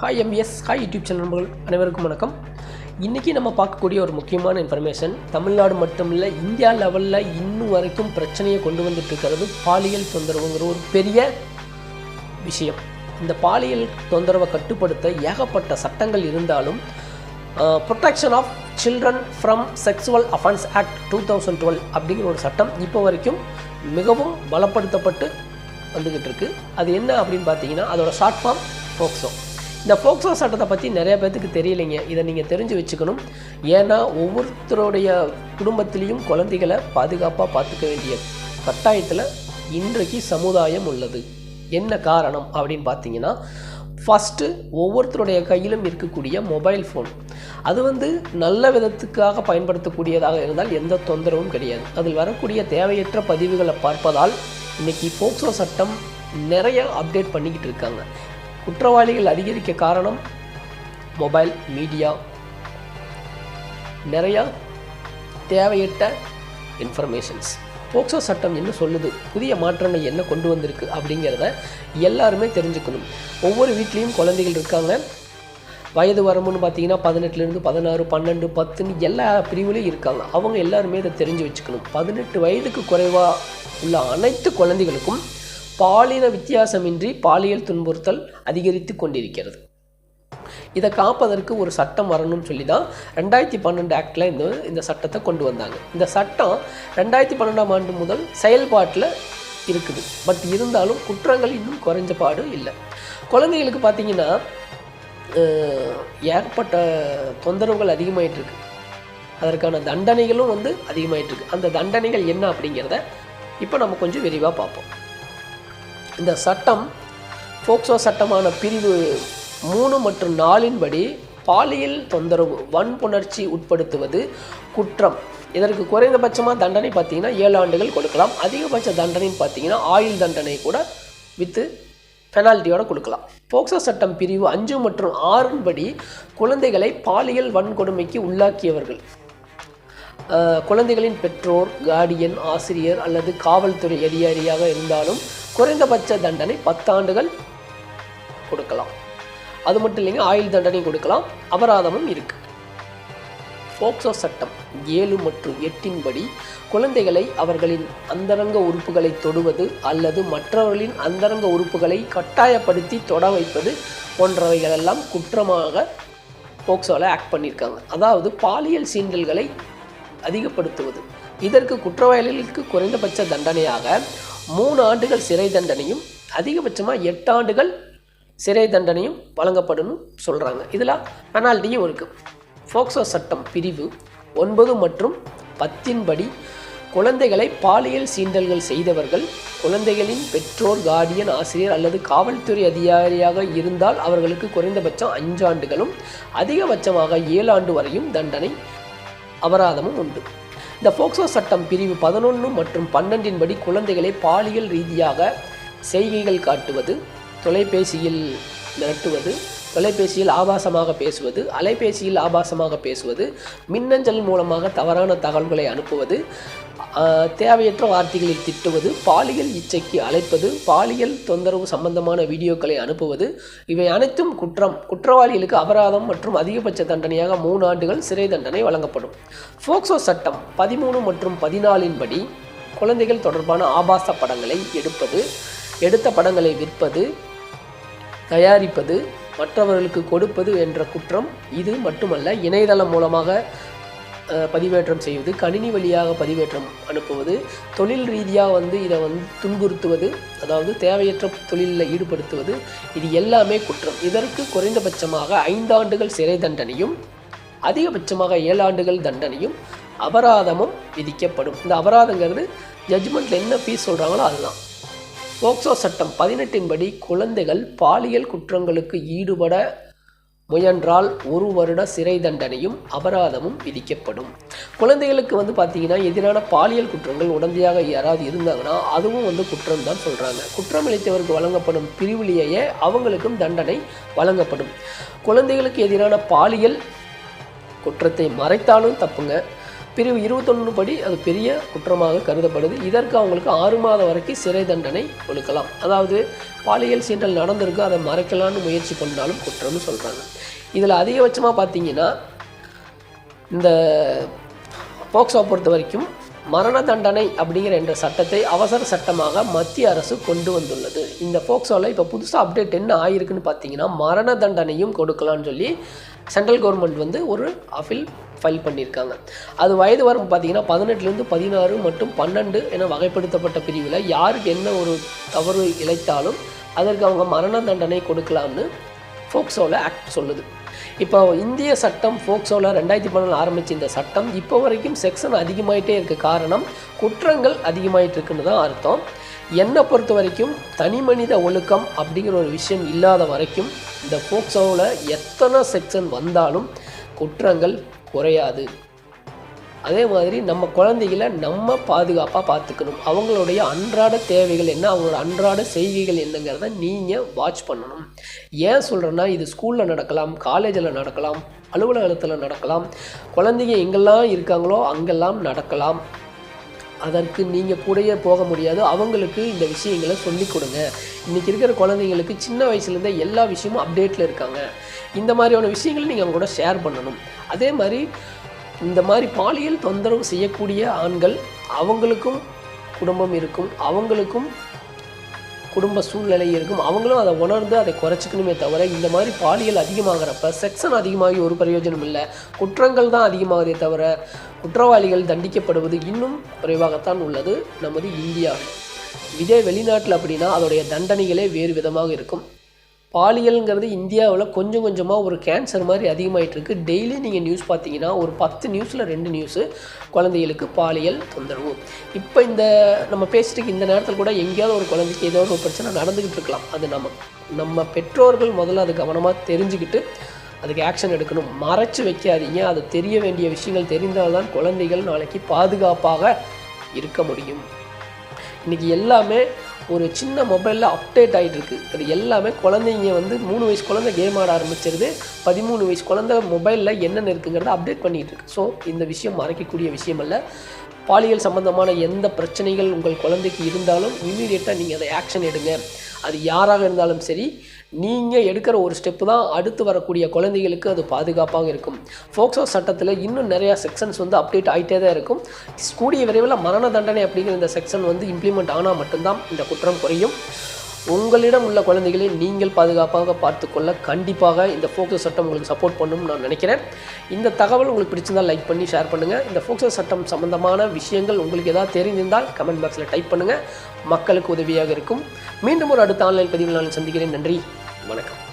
Hi MS hi YouTube channel நண்பர்கள். அனைவருக்கும் வணக்கம். இன்றைக்கி நம்ம பார்க்கக்கூடிய ஒரு முக்கியமான இன்ஃபர்மேஷன் தமிழ்நாடு மட்டும் இல்லை இந்தியா லெவலில் இன்னும் வரைக்கும் பிரச்சனையை கொண்டு வந்துட்டு இருக்கிறது பாலியல் தொந்தரவுங்கிற ஒரு பெரிய விஷயம். இந்த பாலியல் தொந்தரவை கட்டுப்படுத்த ஏகப்பட்ட சட்டங்கள் இருந்தாலும் protection of children from sexual offence act two thousand twelve அப்படிங்கிற ஒரு சட்டம் இப்போ வரைக்கும் மிகவும் பலப்படுத்தப்பட்டு வந்துக்கிட்டு இருக்குது அது என்ன அப்படின்னு பார்த்தீங்கன்னா அதோட ஷார்ட் ஃபார்ம் ஃபோக்ஸோ இந்த ஃபோக்ஸோ சட்டத்தை பற்றி நிறைய பேர்த்துக்கு தெரியலைங்க. இதை நீங்கள் தெரிஞ்சு வச்சுக்கணும். ஏன்னா ஒவ்வொருத்தருடைய குடும்பத்திலையும் குழந்தைகளை பாதுகாப்பாக பார்த்துக்க வேண்டிய கட்டாயத்தில் இன்றைக்கு சமுதாயம் உள்ளது. என்ன காரணம் அப்படின்னு பார்த்தீங்கன்னா ஃபஸ்ட்டு ஒவ்வொருத்தருடைய கையிலும் இருக்கக்கூடிய மொபைல் ஃபோன் அது வந்து நல்ல விதத்துக்காக பயன்படுத்தக்கூடியதாக இருந்தால் எந்த தொந்தரவும் கிடையாது. அதில் வரக்கூடிய தேவையற்ற பதிவுகளை பார்ப்பதால் இன்றைக்கி போக்சோ சட்டம் நிறைய அப்டேட் பண்ணிக்கிட்டு இருக்காங்க. குற்றவாளிகள் அதிகரிக்க காரணம் மொபைல் மீடியா. நிறையா தேவையற்ற இன்ஃபர்மேஷன்ஸ் போக்சோ சட்டம் என்ன சொல்லுது? புதிய மாற்றங்கள் என்ன கொண்டு வந்திருக்கு அப்படிங்கிறத எல்லாருமே தெரிஞ்சுக்கணும். ஒவ்வொரு வீட்லேயும் குழந்தைகள் இருக்காங்க. வயது வரம்புன்னு பார்த்தீங்கன்னா பதினெட்டுலேருந்து பதினாறு பன்னெண்டு பத்துன்னு எல்லா பிரிவுலையும் இருக்காங்க. அவங்க எல்லாருமே இதை தெரிஞ்சு வச்சுக்கணும். பதினெட்டு வயதுக்கு குறைவாக உள்ள அனைத்து குழந்தைகளுக்கும் பாலின வித்தியாசமின்றி பாலியல் துன்புறுத்தல் அதிகரித்து கொண்டிருக்கிறது. இதை காப்பதற்கு ஒரு சட்டம் வரணும்னு சொல்லி தான் ரெண்டாயிரத்தி பன்னெண்டு ஆக்டில் இந்த இந்த சட்டத்தை கொண்டு வந்தாங்க. இந்த சட்டம் ரெண்டாயிரத்தி பன்னெண்டாம் ஆண்டு முதல் செயல்பாட்டில் இருக்குது. பட் இருந்தாலும் குற்றங்கள் இன்னும் குறைஞ்ச பாடு இல்லை. குழந்தைகளுக்கு பார்த்தீங்கன்னா ஏற்பட்ட தொந்தரவுகள் அதிகமாயிட்டு இருக்கு. அதற்கான தண்டனைகளும் வந்து அதிகமாயிட்டிருக்கு அந்த தண்டனைகள் என்ன அப்படிங்கிறத இப்போ நம்ம கொஞ்சம் விரிவாக பார்ப்போம். இந்த சட்டம் போக்சோ சட்டமான பிரிவு மூணு மற்றும் நாலின்படி பாலியல் தொந்தரவு வன்புணர்ச்சி உட்படுத்துவது குற்றம். இதற்கு குறைந்தபட்சமாக தண்டனை பார்த்தீங்கன்னா ஏழு ஆண்டுகள் கொடுக்கலாம். அதிகபட்ச தண்டனைன்னு பார்த்தீங்கன்னா ஆயுள் தண்டனை கூட வித்து பெனால்ட்டியோட கொடுக்கலாம். போக்சோ சட்டம் பிரிவு அஞ்சு மற்றும் ஆறின்படி குழந்தைகளை பாலியல் வன்கொடுமைக்கு உள்ளாக்கியவர்கள். குழந்தைகளின் பெற்றோர் கார்டியன் ஆசிரியர் அல்லது காவல்துறை அதிகாரியாக இருந்தாலும் குறைந்தபட்ச தண்டனை பத்தாண்டுகள் கொடுக்கலாம். அது மட்டும் இல்லைங்க ஆயுள் தண்டனை கொடுக்கலாம். அபராதமும் இருக்கு. போக்சோ சட்டம் ஏழு மற்றும் எட்டின் படி குழந்தைகளை அவர்களின் அந்தரங்க உறுப்புகளை தொடுவது அல்லது மற்றவர்களின் அந்தரங்க உறுப்புகளை கட்டாயப்படுத்தி தொட வைப்பது போன்றவைகளெல்லாம் குற்றமாக போக்சோவில் ஆக்ட் பண்ணியிருக்காங்க. அதாவது பாலியல் சீண்டல்களை அதிகப்படுத்துவது. இதற்கு குற்றவாளிகளுக்கு குறைந்தபட்ச தண்டனையாக மூணு ஆண்டுகள் சிறை தண்டனையும் அதிகபட்சமாக எட்டு ஆண்டுகள் சிறை தண்டனையும் வழங்கப்படும் சொல்கிறாங்க இதில் பெனால்ட்டியும் இருக்குது ஃபோக்ஸோ சட்டம் பிரிவு ஒன்பது மற்றும் பத்தின்படி குழந்தைகளை பாலியல் சீண்டல்கள் செய்தவர்கள் குழந்தைகளின் பெற்றோர் கார்டியன் ஆசிரியர் அல்லது காவல்துறை அதிகாரியாக இருந்தால் அவர்களுக்கு குறைந்தபட்சம் அஞ்சு ஆண்டுகளும் அதிகபட்சமாக ஏழு ஆண்டு வரையும் தண்டனை அபராதமும் உண்டு. இந்த போக்சோ சட்டம் பிரிவு பதினொன்று மற்றும் பன்னெண்டின் படி குழந்தைகளை பாலியல் ரீதியாக செய்கைகள் காட்டுவது தொலைபேசியில் மிரட்டுவது தொலைபேசியில் ஆபாசமாக பேசுவது அலைபேசியில் ஆபாசமாக பேசுவது மின்னஞ்சல் மூலமாக தவறான தகவல்களை அனுப்புவது தேவையற்ற வார்த்தைகளில் திட்டுவது பாலியல் இச்சைக்கு அழைப்பது பாலியல் தொந்தரவு சம்பந்தமான வீடியோக்களை அனுப்புவது இவை அனைத்தும் குற்றம். குற்றவாளிகளுக்கு அபராதம் மற்றும் அதிகபட்ச தண்டனையாக மூணு ஆண்டுகள் சிறை தண்டனை வழங்கப்படும். போக்சோ சட்டம் பதிமூணு மற்றும் பதினாலின் படி குழந்தைகள் தொடர்பான ஆபாச படங்களை எடுப்பது எடுத்த படங்களை விற்பது தயாரிப்பது மற்றவர்களுக்கு கொடுப்பது என்ற குற்றம் இது மட்டுமல்ல இணையதளம் மூலமாக பதிவேற்றம் செய்வது கணினி வழியாக பதிவேற்றம் அனுப்புவது தொழில் ரீதியாக வந்து இதை வந்து துன்புறுத்துவது அதாவது தேவையற்ற தொழிலில் ஈடுபடுத்துவது இது எல்லாமே குற்றம். இதற்கு குறைந்தபட்சமாக ஐந்தாண்டுகள் சிறை தண்டனையும் அதிகபட்சமாக ஏழு ஆண்டுகள் தண்டனையும் அபராதமும் விதிக்கப்படும். இந்த அபராதங்கிறது ஜட்ஜ்மெண்ட்டில் என்ன ஃபீஸ் சொல்கிறாங்களோ அதுதான். போக்சோ சட்டம் பதினெட்டின் படி குழந்தைகள் பாலியல் குற்றங்களுக்கு ஈடுபட முயன்றால் ஒரு வருட சிறை தண்டனையும் அபராதமும் விதிக்கப்படும். குழந்தைகளுக்கு வந்து பார்த்தீங்கன்னா எதிரான பாலியல் குற்றங்கள் உடந்தையாக யாராவது இருந்தாங்கன்னா அதுவும் வந்து குற்றம் தான் சொல்கிறாங்க குற்றம் இழைத்தவருக்கு வழங்கப்படும் பிரிவிலேயே அவங்களுக்கும் தண்டனை வழங்கப்படும். குழந்தைகளுக்கு எதிரான பாலியல் குற்றத்தை மறைத்தாலும் தப்புங்க. பிரிவு இருபத்தொன்று படி அது பெரிய குற்றமாக கருதப்படுது. இதற்கு அவங்களுக்கு ஆறு மாதம் வரைக்கும் சிறை தண்டனை கொடுக்கலாம். அதாவது பாலியல் சீண்டல் நடந்திருக்கு அதை மறைக்கலான்னு முயற்சி பண்ணாலும் குற்றம்னு சொல்கிறாங்க இதில் அதிகபட்சமாக பார்த்தீங்கன்னா இந்த போக்சோ பொறுத்த வரைக்கும் மரண தண்டனை அப்படிங்கிற என்ற சட்டத்தை அவசர சட்டமாக மத்திய அரசு கொண்டு வந்துள்ளது. இந்த போக்சோவில் இப்போ புதுசாக அப்டேட் என்ன ஆகிருக்குன்னு பார்த்தீங்கன்னா மரண தண்டனையும் கொடுக்கலாம்னு சொல்லி சென்ட்ரல் கவர்மெண்ட் வந்து ஒரு அஃபில் ஃபைல் பண்ணியிருக்காங்க. அது வயது வரம்பு பார்த்தீங்கன்னா பதினெட்டுலேருந்து பதினாறு மற்றும் பன்னெண்டு என வகைப்படுத்தப்பட்ட பிரிவில் யாருக்கு என்ன ஒரு தவறு இழைத்தாலும் அதற்கு அவங்க மரண தண்டனை கொடுக்கலாம்னு ஃபோக்ஸோவில் ஆக்ட் சொல்லுது. இப்போ இந்திய சட்டம் ஃபோக்ஸோவில் ரெண்டாயிரத்தி பன்னெண்டு ஆரம்பித்த இந்த சட்டம் இப்போ வரைக்கும் செக்ஷன் அதிகமாயிட்டே இருக்க. காரணம் குற்றங்கள் அதிகமாயிட்டு இருக்குன்னு தான் அர்த்தம். என்னை பொறுத்த வரைக்கும் தனி மனித ஒழுக்கம் அப்படிங்கிற ஒரு விஷயம் இல்லாத வரைக்கும் இந்த ஃபோக்ஸோவில் எத்தனை செக்ஷன் வந்தாலும் குற்றங்கள் குறையாது. அதே மாதிரி நம்ம குழந்தைகளை நம்ம பாதுகாப்பாக பார்த்துக்கணும். அவங்களுடைய அன்றாட தேவைகள் என்ன? அவங்களோட அன்றாட செய்கைகள் என்னங்கிறத நீங்கள் வாட்ச் பண்ணணும். ஏன் சொல்கிறேன்னா இது ஸ்கூலில் நடக்கலாம் காலேஜில் நடக்கலாம் அலுவலகத்தில் நடக்கலாம். குழந்தைங்க எங்கெல்லாம் இருக்காங்களோ அங்கெல்லாம் நடக்கலாம். அதற்கு நீங்கள் கூடயே போக முடியாது. அவங்களுக்கு இந்த விஷயங்களை சொல்லிக் கொடுங்க. இன்றைக்கி இருக்கிற குழந்தைங்களுக்கு சின்ன வயசுலேருந்தே எல்லா விஷயமும் அப்டேட்டில் இருக்காங்க. இந்த மாதிரியான விஷயங்களை நீங்கள் அவங்க கூட ஷேர் பண்ணணும். அதே மாதிரி இந்த மாதிரி பாலியல் தொந்தரவு செய்யக்கூடிய ஆண்கள் அவங்களுக்கும் குடும்பம் இருக்கும். அவங்களுக்கும் குடும்ப சூழ்நிலை இருக்கும். அவங்களும் அதை உணர்ந்து அதை குறைச்சிக்கணுமே தவிர இந்த மாதிரி பாலியல் அதிகமாகிறப்ப செக்ஷன் அதிகமாகி ஒரு பிரயோஜனம் இல்லை. குற்றங்கள் தான் அதிகமாகுதே தவிர குற்றவாளிகள் தண்டிக்கப்படுவது இன்னும் குறைவாகத்தான் உள்ளது. நமது இந்தியாவில் இதே வெளிநாட்டில் அப்படின்னா அதோடைய தண்டனைகளே வேறு விதமாக இருக்கும். பாலியல்ங்கிறது இந்தியாவில் கொஞ்சம் கொஞ்சமாக ஒரு கேன்சர் மாதிரி அதிகமாகிட்டுருக்கு டெய்லி நீங்கள் நியூஸ் பார்த்தீங்கன்னா ஒரு பத்து நியூஸில் ரெண்டு நியூஸு குழந்தைகளுக்கு பாலியல் தொந்தரவு. இப்போ இந்த நம்ம பேசிட்டு இந்த நேரத்தில் கூட எங்கேயாவது ஒரு குழந்தைக்கு ஏதோ ஒரு பிரச்சனை நடந்துக்கிட்டு இருக்கலாம். அது நம்ம நம்ம பெற்றோர்கள் முதல்ல அது கவனமாக தெரிஞ்சுக்கிட்டு அதுக்கு ஆக்ஷன் எடுக்கணும். மறைச்சு வைக்காதீங்க. அது தெரிய வேண்டிய விஷயங்கள் தெரிந்தால்தான் குழந்தைகள் நாளைக்கு பாதுகாப்பாக இருக்க முடியும். இன்றைக்கி எல்லாமே ஒரு சின்ன மொபைலில் அப்டேட் ஆகிட்டுருக்கு அது எல்லாமே குழந்தைங்க வந்து மூணு வயசு குழந்தை கேம் ஆட ஆரம்பிச்சிருது. பதிமூணு வயசு குழந்தை மொபைலில் என்னென்ன இருக்குங்கிறத அப்டேட் பண்ணிகிட்டு இருக்கு ஸோ இந்த விஷயம் மறைக்கக்கூடிய விஷயம் அல்ல. பாலியல் சம்மந்தமான எந்த பிரச்சனைகள் உங்கள் குழந்தைக்கு இருந்தாலும் இமீடியட்டாக நீங்கள் அதை ஆக்ஷன் எடுங்க. அது யாராக இருந்தாலும் சரி நீங்கள் எடுக்கிற ஒரு ஸ்டெப்பு தான் அடுத்து வரக்கூடிய குழந்தைகளுக்கு அது பாதுகாப்பாக இருக்கும். ஃபோக்சோ சட்டத்தில் இன்னும் நிறையா செக்ஷன்ஸ் வந்து அப்டேட் ஆகிட்டே தான் இருக்கும். கூடிய விரைவில் மரண தண்டனை அப்படிங்கிற இந்த செக்ஷன் வந்து இம்ப்ளிமெண்ட் ஆனால் மட்டும்தான் இந்த குற்றம் குறையும். உங்களிடம் உள்ள குழந்தைகளை நீங்கள் பாதுகாப்பாக பார்த்துக்கொள்ள கண்டிப்பாக இந்த ஃபோக்சோ சட்டம் உங்களுக்கு சப்போர்ட் பண்ணணும்னு நான் நினைக்கிறேன். இந்த தகவல் உங்களுக்கு பிடிச்சிருந்தால் லைக் பண்ணி ஷேர் பண்ணுங்கள் இந்த ஃபோக்சோ சட்டம் சம்பந்தமான விஷயங்கள் உங்களுக்கு ஏதாவது தெரிந்திருந்தால் கமெண்ட் பாக்ஸில் டைப் பண்ணுங்கள் மக்களுக்கு உதவியாக இருக்கும். மீண்டும் ஒரு அடுத்த ஆன்லைன் பதிவில் நான் சந்திக்கிறேன். நன்றி. வணக்கம்.